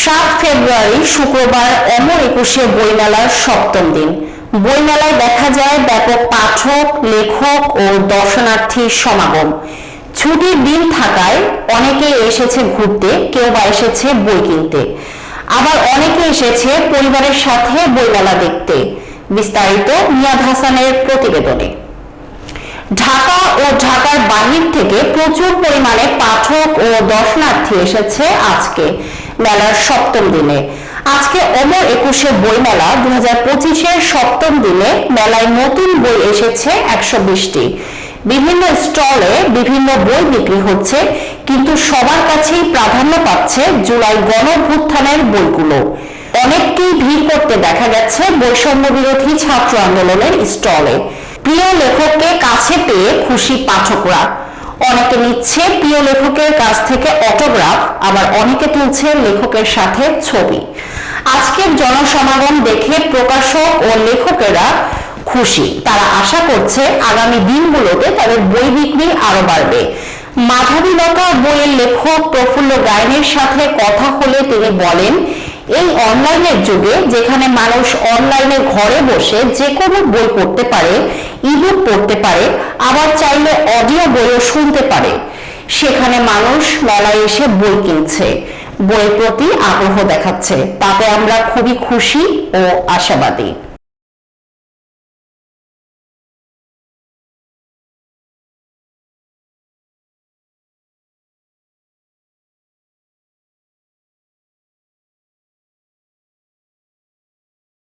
সাত ফেব্রুয়ারি শুক্রবার অমর একুশে বইমেলার সপ্তম দিন। বইমেলায় দেখা যায় ব্যাপক পাঠক, লেখক ও দর্শনার্থীর সমাগম। ছুটির দিন থাকায় অনেকে এসেছে ঘুরতে, কেউ বা এসেছে বই কিনতে। আবার অনেকে এসেছে পরিবারের সাথে বইমেলা দেখতে। বিস্তারিত মিয়াদ হাসানের প্রতিবেদনে। ঢাকা ও ঢাকার বাহির থেকে প্রচুর পরিমাণে পাঠক ও দর্শনার্থী এসেছে আজকে। মেলার সপ্তম দিনে। আজকে অমর একুশে বই মেলা দু হাজার পঁচিশের সপ্তম দিনে মেলায় নতুন বই এসেছে একশো বিশটি। বিভিন্ন স্টলে বিভিন্ন বই বিক্রি হচ্ছে, কিন্তু সবার কাছেই প্রাধান্য পাচ্ছে জুলাই গণভ্যুত্থানের বইগুলো। অনেককেই ভিড় করতে দেখা গেছে বৈষম্য বিরোধী ছাত্র আন্দোলনের স্টলে। প্রিয় লেখককে কাছে পেয়ে খুশি পাঠকরা। অনেকে নিচ্ছে প্রিয় লেখকের কাছ থেকে অটোগ্রাফ আবার অনেকে তুলছে লেখকের সাথে ছবি। আজকের জনসমাগম দেখে প্রকাশক ও লেখকেরা খুশি। তারা আশা করছে আগামী দিনগুলোতে তাদের বই বিক্রি আরও বাড়বে। মাধবীলতা বইয়ের লেখক প্রফুল্ল গায়নের সাথে কথা হলে তিনি বলেন, এই অনলাইনের যুগে যেখানে মানুষ অনলাইনে ঘরে বসে যে কোনো বই পড়তে পারে ইবুক পড়তে পারে, আবার চাইলে অডিও বইও শুনতে পারে। সেখানে মানুষ মেলায় এসে বই কিনছে, বইয়ের প্রতি আগ্রহ দেখাচ্ছে। তাতে আমরা খুবই খুশি ও আশাবাদী।